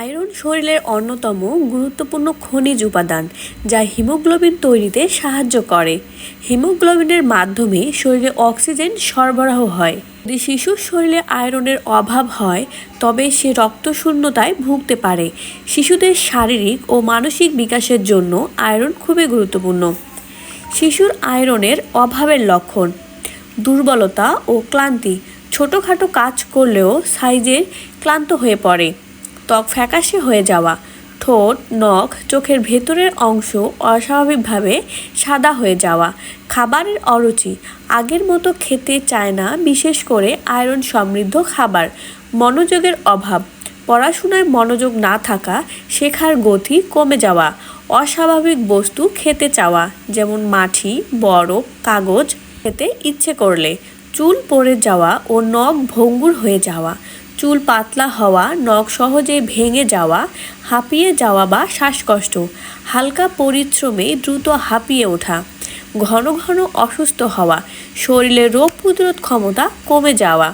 Iron শরীরের অন্যতম গুরুত্বপূর্ণ খনিজ উপাদান, যা হিমোগ্লোবিন তৈরিতে সাহায্য করে। হিমোগ্লোবিনের মাধ্যমে শরীরে অক্সিজেন সরবরাহ হয়। যদি শিশুর শরীরে আয়রনের অভাব হয়, তবে সে রক্তশূন্যতায় ভুগতে পারে। শিশুদের শারীরিক ও মানসিক বিকাশের জন্য আয়রন খুবই গুরুত্বপূর্ণ। শিশুর আয়রনের অভাবের লক্ষণ, দুর্বলতা ও ক্লান্তি। ছোটোখাটো কাজ করলেও সাইজের ক্লান্ত হয়ে পড়ে। ত্বক ফ্যাকাশে হয়ে যাওয়া। ঠোঁট, নখ, চোখের ভেতরের অংশ অস্বাভাবিকভাবে সাদা হয়ে যাওয়া। খাবারের অরুচি। আগের মতো খেতে চায় না, বিশেষ করে আয়রন সমৃদ্ধ খাবার। মনোযোগের অভাব। পড়াশোনায় মনোযোগ না থাকা, শেখার গতি কমে যাওয়া। অস্বাভাবিক বস্তু খেতে চাওয়া, যেমন মাটি বরফ কাগজ, খেতে ইচ্ছে করলে। চুল পড়ে যাওয়া ও নখ ভঙ্গুর হয়ে যাওয়া। চুল পাতলা হওয়া, নখ সহজে ভেঙে যাওয়া, হাঁপিয়ে যাওয়া বা শ্বাসকষ্ট, হালকা পরিশ্রমে দ্রুত হাঁপিয়ে ওঠা, ঘন ঘন অসুস্থ হওয়া, শরীরে রোগ প্রতিরোধ ক্ষমতা কমে যাওয়া।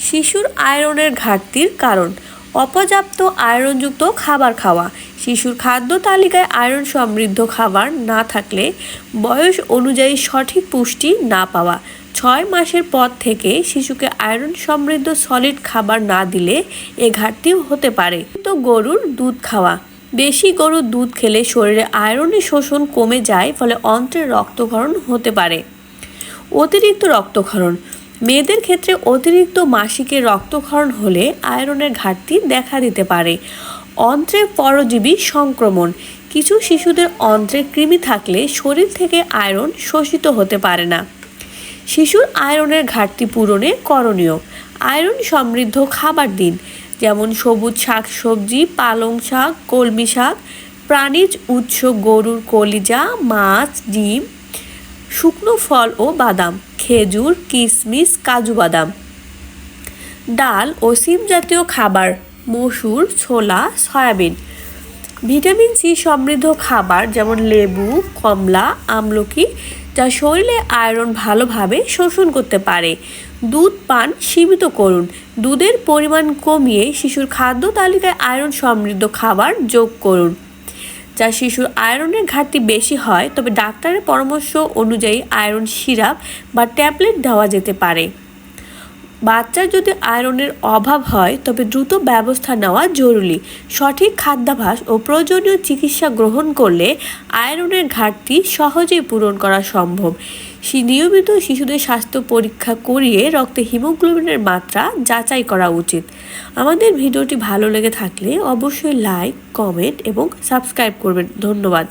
শিশুর আয়রনের ঘাটতির কারণ অপর্যাপ্ত আয়রনযুক্ত খাবার খাওয়া। শিশুর খাদ্য তালিকায় আয়রন সমৃদ্ধ খাবার না থাকলে বয়স অনুযায়ী সঠিক পুষ্টি না পাওয়া। ছয় মাসের পর থেকে শিশুকে আয়রন সমৃদ্ধ সলিড খাবার না দিলে এ ঘাটতিও হতে পারে। তো গরুর দুধ খাওয়া। বেশি গরুর দুধ খেলে শরীরে আয়রনের শোষণ কমে যায়, ফলে অন্ত্রের রক্তক্ষরণ হতে পারে। অতিরিক্ত রক্তক্ষরণ। মেয়েদের ক্ষেত্রে অতিরিক্ত মাসিকের রক্তক্ষরণ হলে আয়রনের ঘাটতি দেখা দিতে পারে। অন্ত্রে পরজীবী সংক্রমণ। কিছু শিশুদের অন্ত্রে কৃমি থাকলে শরীর থেকে আয়রন শোষিত হতে পারে না। শিশুর আয়রনের ঘাটতি পূরণে করণীয়। আয়রন সমৃদ্ধ খাবার দিন, যেমন সবুজ শাক সবজি পালং শাক, কলমি শাক, প্রাণীজ উৎস গরুর কলিজা, মাছ, ডিম শুকনো ফল ও বাদাম, খেজুর কিশমিশ কাজু বাদাম। ডাল ও সিম জাতীয় খাবার, মসুর, ছোলা, সয়াবিন। ভিটামিন সি সমৃদ্ধ খাবার যেমন লেবু, কমলা, আমলকি, যা শরীরে আয়রন ভালোভাবে শোষণ করতে পারে। দুধ পান সীমিত করুন। দুধের পরিমাণ কমিয়ে শিশুর খাদ্য তালিকায় আয়রন সমৃদ্ধ খাবার যোগ করুন। যা শিশুর আয়রনের ঘাটতি বেশি হয়, তবে ডাক্তারের পরামর্শ অনুযায়ী আয়রন সিরাপ বা ট্যাবলেট দেওয়া যেতে পারে। বাচ্চার যদি আয়রনের অভাব হয়, তবে দ্রুত ব্যবস্থা নেওয়া জরুরি। সঠিক খাদ্যাভ্যাস ও প্রয়োজনীয় চিকিৎসা গ্রহণ করলে আয়রনের ঘাটতি সহজেই পূরণ করা সম্ভব। নিয়মিত শিশুদের স্বাস্থ্য পরীক্ষা করিয়ে রক্তে হিমোগ্লোবিনের মাত্রা যাচাই করা উচিত। আমাদের ভিডিওটি ভালো লেগে থাকলে অবশ্যই লাইক, কমেন্ট এবং সাবস্ক্রাইব করবেন। ধন্যবাদ।